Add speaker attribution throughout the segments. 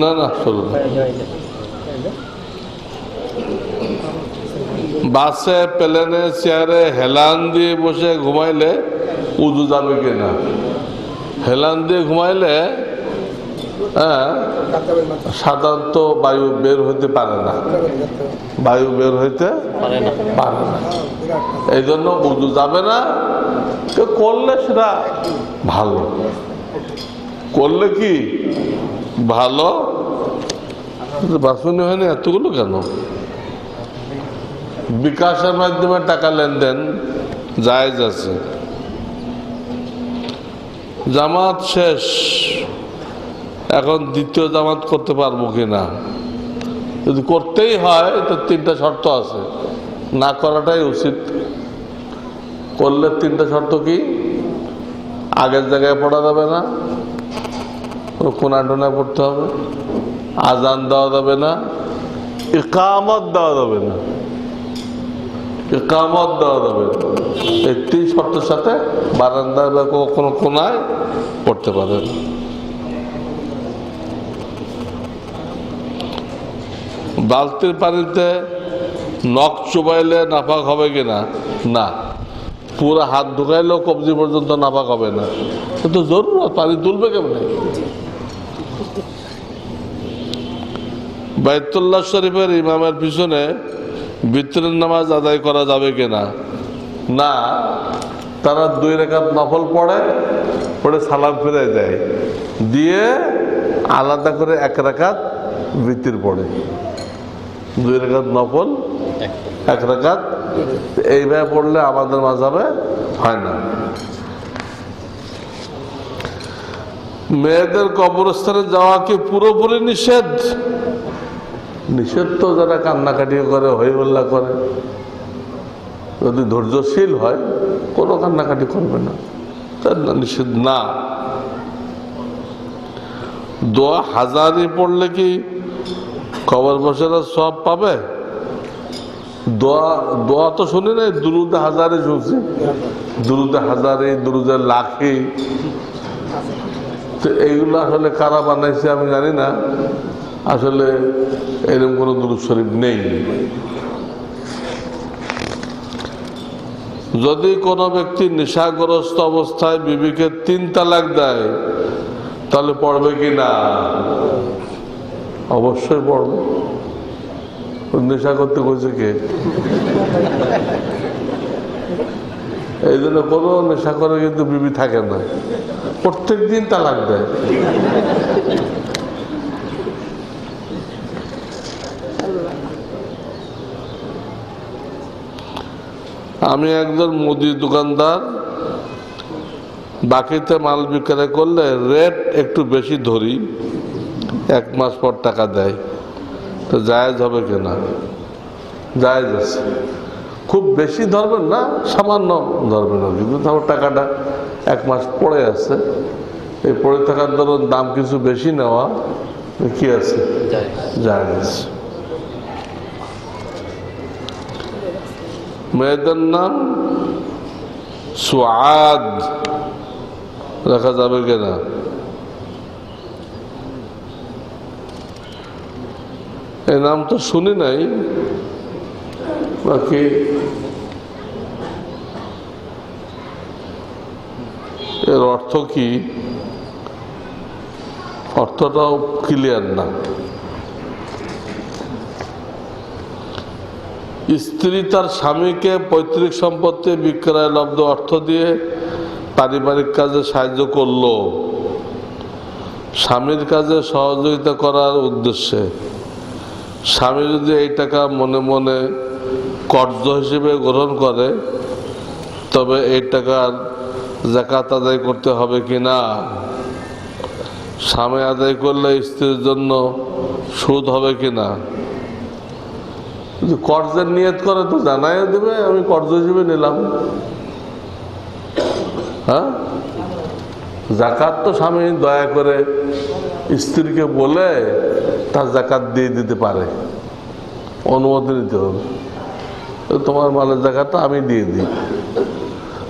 Speaker 1: না না ষোলো না। বাসে প্লেনে চেয়ারে হেলান দিয়ে বসে ঘুমাইলে উদু যাবে কিনা হেলান দিয়ে ঘুমাইলে হ্যাঁ সাধারণত বায়ু বের হইতে পারে না। বায়ু বের হইতে
Speaker 2: পারে না।
Speaker 1: এই জন্য উদু যাবে না। কেউ করলে সেটা ভালো। করলে কি ভালো? বাসনি হয়নি এতগুলো কেন? বিকাশের মাধ্যমে টাকা লেনদেন জায়েজ আছে। জামাত শেষ। এখন দ্বিতীয় জামাত করতে পারব কিনা? যদি করতেই হয়, তো তিনটা শর্ত আছে। না করাটাই উচিত। করলে তিনটা শর্ত কি? আগের জায়গায় পড়া যাবে না। কোনা টোনা পড়তে হবে? আজান দেওয়া যাবে না? ইকামত দেওয়া যাবে না? ইকামত দেওয়া যাবে না? এই তিন শর্তের সাথে বারান্দায় বা কোনো কোনায় পড়তে পারেন বালতির পানিতে নখ চুবাইলে নাফাক হবে কিনা না? পুরো হাত ঢুকাইলেও কবজি পর্যন্ত নাফাক হবে না। কিন্তু জরুরত, পানি তুলবে কেমনে? বাইতুল্লাহ শরীফের ইমামের পিছনে বিতরের নামাজ আদায় করা যাবে কিনা? না। তারা দুই রেখাত নফল পড়ে পড়ে সালাম ফিরে দেয়। দিয়ে আলাদা করে এক রেখাত বৃত্তির পড়ে। দুই রেখাত নফল, এক রেখাত এইভাবে পড়লে আমাদের মাঝাবে হয় না। মেয়েদের কবরস্থানে যাওয়া কি পুরোপুরি নিষেধ? নিষেধ তো যারা কান্নাকাটি করে হইহল্লা করে। যদি ধৈর্যশীল হয়, কোনো কান্নাকাটি করবে না। তার নিষেধ না। দোয়া হাজারি পড়লে কি কবর বসেরা সব পাবে? দোয়া দোয়া তো শুনি নাই, দুরুদে হাজারে শুনছি। দুরুদে হাজারে দুরুদে লাখে তো এইগুলো আসলে কারা বানাইছে আমি জানি না। আসলে এরকম কোনো দুরুদ শরীফ নেই। যদি কোনো ব্যক্তি নেশাগ্রস্ত অবস্থায় বিবিকে তিন তালাক দেয়, তাহলে পড়বে কি না? অবশ্যই পড়বে। নেশা করতে কইছে কে? এই জন্য কোনো নেশা করে কিন্তু বিবি থাকে না। প্রত্যেক দিন তালাক দেয়। আমি একজন মুদির দোকানদার। বাকিতে মাল বিক্রয় করলে রেট একটু বেশি ধরি এক মাস পর টাকা দেয়। তো জায়েজ হবে কিনা? জায়েজ আছে। খুব বেশি ধরবেন না সামান্য ধরবেন না কিন্তু তারপর টাকাটা এক মাস পড়ে আছে। এই পড়ে থাকার ধরুন দাম কিছু বেশি নেওয়া কি আছে? জায়েজ। আছে মেয়েদের নাম সুয়াদ রাখা যাবে কিনা? এই নাম তো শুনি নাই। বাকি এর অর্থ কি? অর্থটাও ক্লিয়ার না। স্ত্রী তার স্বামীকে পৈতৃক সম্পত্তি বিক্রয় লব্ধ অর্থ দিয়ে পারিবারিক কাজে সাহায্য করল। স্বামীর কাজে সহযোগিতা করার উদ্দেশ্যে। স্বামী যদি এই টাকা মনে মনে কর্জ হিসেবে গ্রহণ করে, তবে এই টাকার জাকাত আদায় করতে হবে কি না? স্বামী আদায় করলে স্ত্রীর জন্য সুদ হবে কি না? কর্জের নিয়ত করে তো জানাই দেবে, আমি কর্জ হিসেবে নিলাম। হ্যাঁ? জাকাত তো স্বামী দয়া করে স্ত্রীকে বলে তার জাকাত দিয়ে দিতে পারে, অনুমতি নিতে হবে। তোমার মালের জাকাতটা আমি দিয়ে দিই।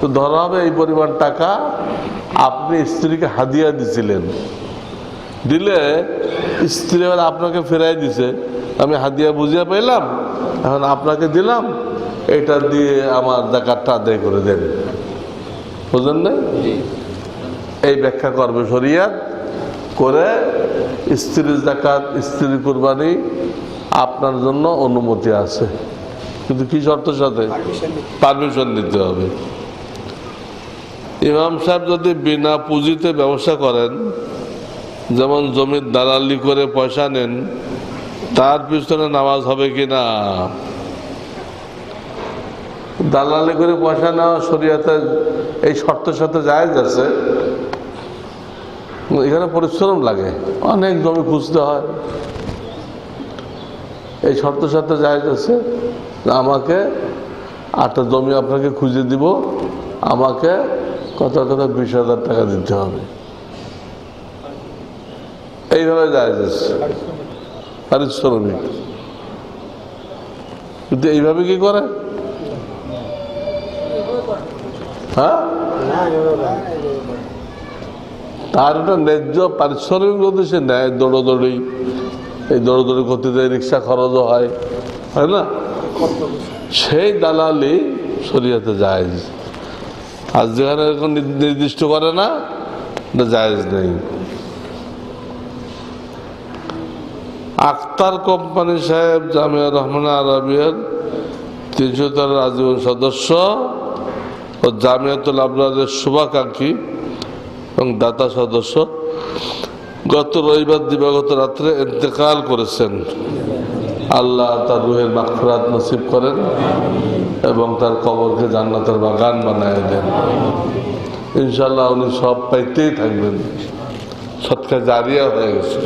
Speaker 1: তো ধরা হবে এই পরিমাণ টাকা, আপনি স্ত্রীকে হাদিয়া দিছিলেন। দিলে স্ত্রী আপনাকে ফেরাই দিছে। আমি হাদিয়া বুঝিয়ে পেলাম এখন আপনাকে দিলাম এটা দিয়ে আমার জাকাতটা আদায় করে দেন। বুঝলেন না এই ব্যাখ্যা করবে শরিয়াত করে স্ত্রীর জাকাত স্ত্রীর কোরবানি আপনার জন্য অনুমতি আছে। কিন্তু কি শর্তের সাথে? পারমিশন নিতে হবে। ইমাম সাহেব যদি বিনা পুঁজিতে ব্যবসা করেন যেমন জমির দালালি করে পয়সা নেন তার পিছনে নামাজ হবে কি না দালালি করে পয়সা নেওয়া শরীয়তে এই শর্তের সাথে জায়েজ আছে। এখানে পরিশ্রম লাগে, অনেক জমি খুঁজতে হয়। এই শর্তের সাথে জায়েজ আছে আমাকে আটটা জমি আপনাকে খুঁজে দিব, আমাকে কত কত বিশ হাজার টাকা দিতে হবে। এইভাবে জায়েজ আছে। পারিশ্রমিক কিন্তু এইভাবে কি করে? হ্যাঁ? তার একটা ন্যায্য পারিশ্রমিক যদি সে নেয় দৌড়দৌড়ি, এই দৌড়দৌড়ি করতে যায়, রিক্সা খরচও হয় হয় না? সেই দালালি শরীয়তে জায়েজ। আর যেখানে নির্দিষ্ট করে না এটা জায়েজ নেই। আক্তার কোম্পানি সাহেব জামিয়া রহমান আরবিয়ার তিনশো তেরো আজীবন সদস্য ও জামিয়াতুল আবরারের শুভাকাঙ্ক্ষী এবং দাতা সদস্য গত রবিবার দিবাগত রাত্রে ইন্তেকাল করেছেন। আল্লাহ তার রুহের মাখরাত নসিব করেন এবং তার কবরকে জান্নাতের বাগান বানায় দেন। ইনশাল্লাহ উনি সব পাইতেই থাকবেন। সৎকার জারিয়া হয়ে গেছে।